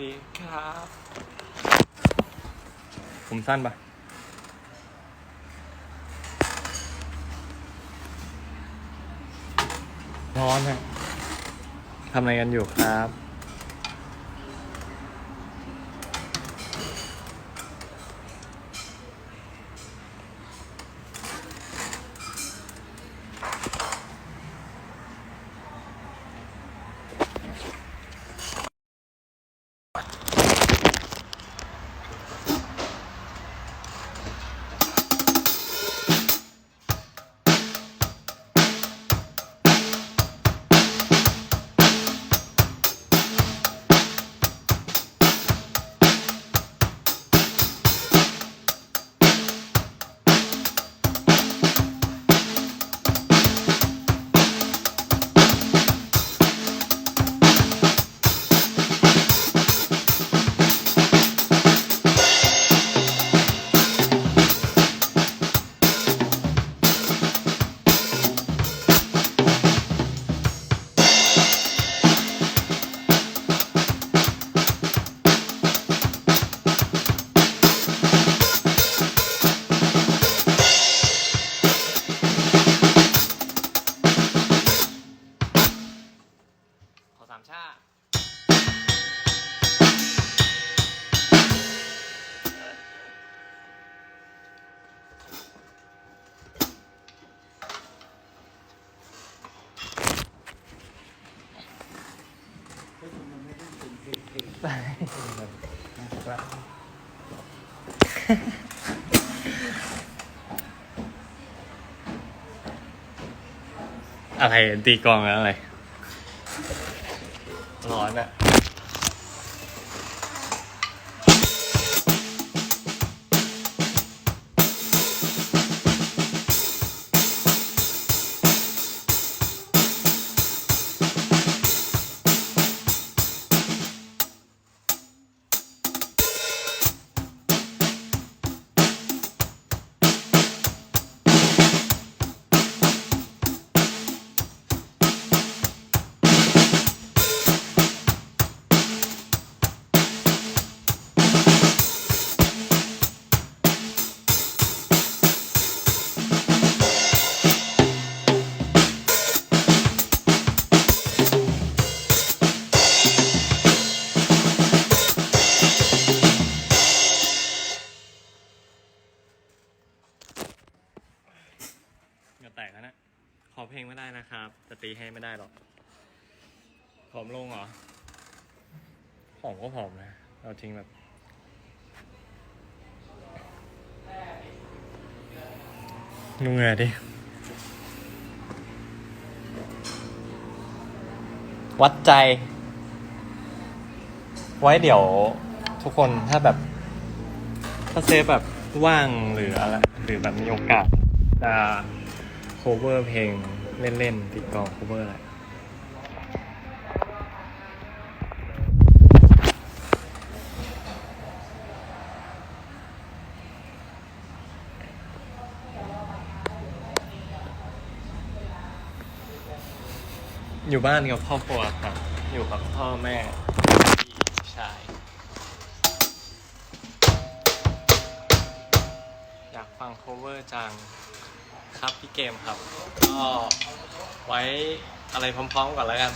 ดีครับ ผมสั้นปะร้อนฮะทำอะไรกันอยู่ครับ อะไรตีกลองแล้วอะไร กแล้วนะขอเพลงไม่ได้นะครับจะตีให้ไม่ได้หรอกผอมลงเหรอผอมก็ผอมนะเราจริงแบบดูเหงื่อดิ วัดใจ ไว้เดี๋ยวทุกคนถ้าแบบ ถ้าเซฟแบบว่างหรืออะไรหรือแบบมีโอกาสจะ cover เพลงเล่นๆติดกลอง cover อะไรอยู่บ้านกับครอบครัวครับ อยู่กับพ่อแม่พี่ชาย อยากฟัง cover จัง ครับพี่เกมครับ ก็ไว้อะไรพร้อมๆก่อนแล้วกัน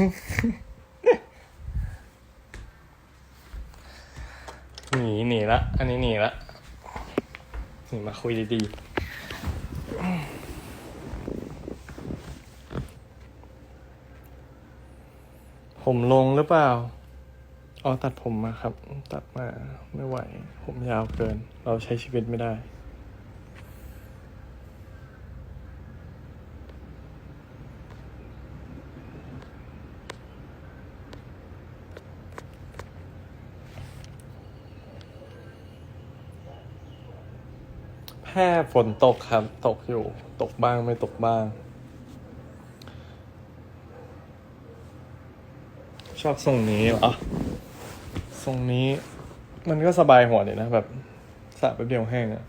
หนีหนีละ อันนี้หนีละหนีมาคุยดีๆ ผมลงหรือเปล่า อ๋อตัดผมมาครับ ตัดมาไม่ไหว ผมยาวเกิน เราใช้ชีวิตไม่ได้ แค่ฝนตกครับ ตกอยู่ ตกบ้างไม่ตกบ้าง ชอบทรงนี้เหรอทรงนี้ มันก็สบายหัวดีนะ แบบสระแป๊บเดียวแห้งอะ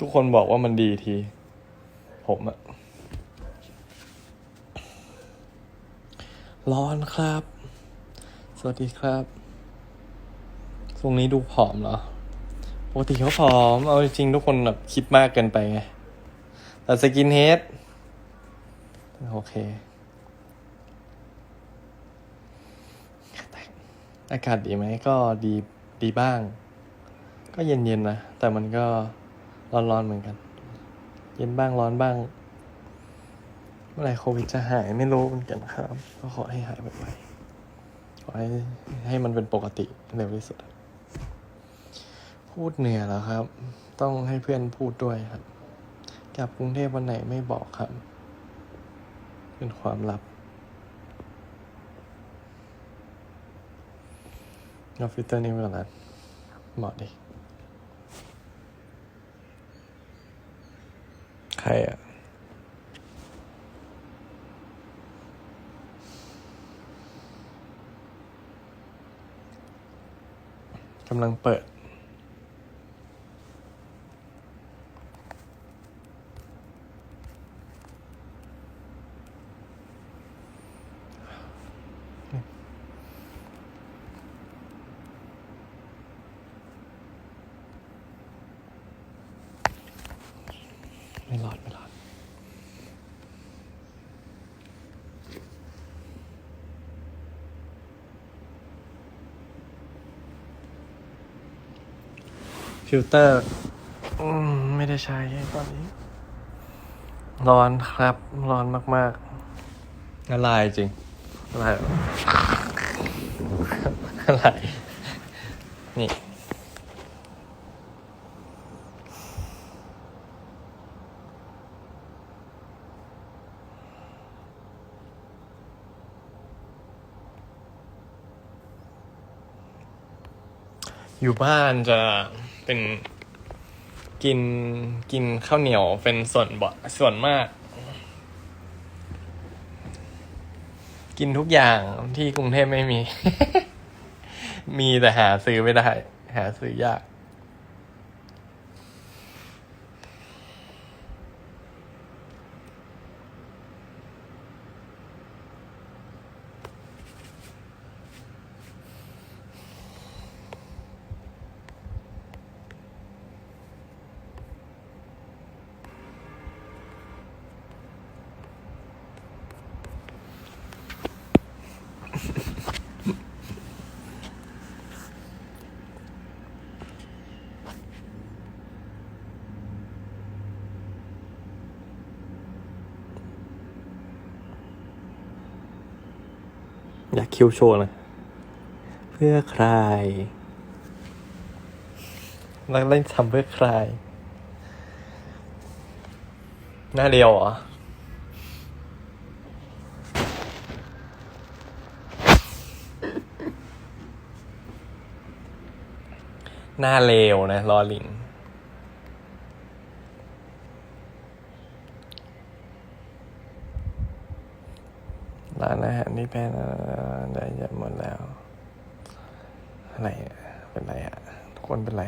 ทุก คนบอกว่ามันดีที ผมอะร้อนครับ สวัสดีครับทรงนี้ดูผอมเหรอ ปกติเขาผอม เอาจริงทุกคนแบบคิดมากเกินไปไง แต่สกินเฮด โอเค อากาศดีไหม ก็ดี ดีบ้าง ก็เย็นๆนะ แต่มันก็ ร้อนๆเหมือนกัน เย็นบ้างร้อนบ้าง เมื่อไหร่โควิดจะหายไม่รู้เหมือนกันครับ ก็ขอให้หายไวๆขอให้ให้มันเป็นปกติเร็วที่สุด พูดเหนื่อยแล้วครับ ต้องให้เพื่อนพูดด้วยครับ กลับกรุงเทพวันไหนไม่บอกครับ เป็นความลับเอาฟิลเตอร์นี้ไปก่อนนะเหมาะดิ ใครอะกำลังเปิด ไม่รอด ไม่รอด ฟิลเตอร์อืมไม่ได้ใช้ตอนนี้ ร้อนครับ ร้อนมากๆละลายจริงละลายแบบละลายนี่อยู่บ้านจะ เป็นกินกินข้าวเหนียวเป็นส่วนบส่วนมาก กินทุกอย่างที่กรุงเทพไม่มี มีแต่หาซื้อไม่ได้ หาซื้อยาก อยากคิวโชว์เลยเพื่อใครนักเล่นทำเพื่อใคร หน้าเรียวเหรอหน้าเลวนะลอลิง ร้านอาหารนี่แพง เป็นไรอะทุกคนเป็นไร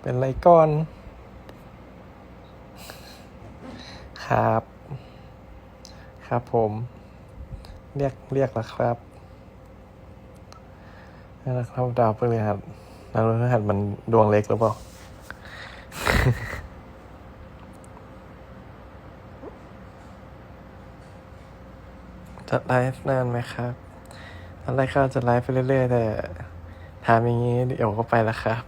เป็นไรก่อน ครับ ครับผม เรียกเรียกแล้วครับนั่นแหละครับดาวพฤหัสดาวพฤหัสมันดวงเล็กหรือเปล่าจะไลฟ์นานไหมครับ อะไรก็จะไลฟ์ไปเรื่อยๆ แต่ถามอย่างนี้เดี๋ยวก็ไปแล้วครับ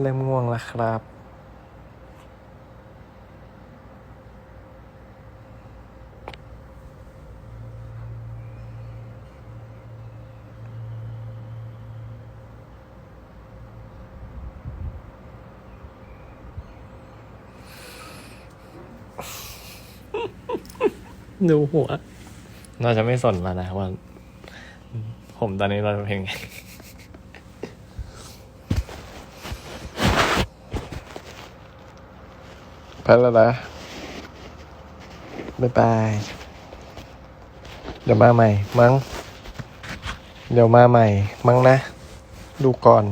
เริ่มง่วงแล้วครับ ดูหัว เราจะไม่สนแล้วนะว่า ผมตอนนี้เราจะเพลงไงไปแล้วนะ บ๊ายบาย เดี๋ยวมาใหม่ มั้ง เดี๋ยวมาใหม่ มั้งนะ ดูก่อน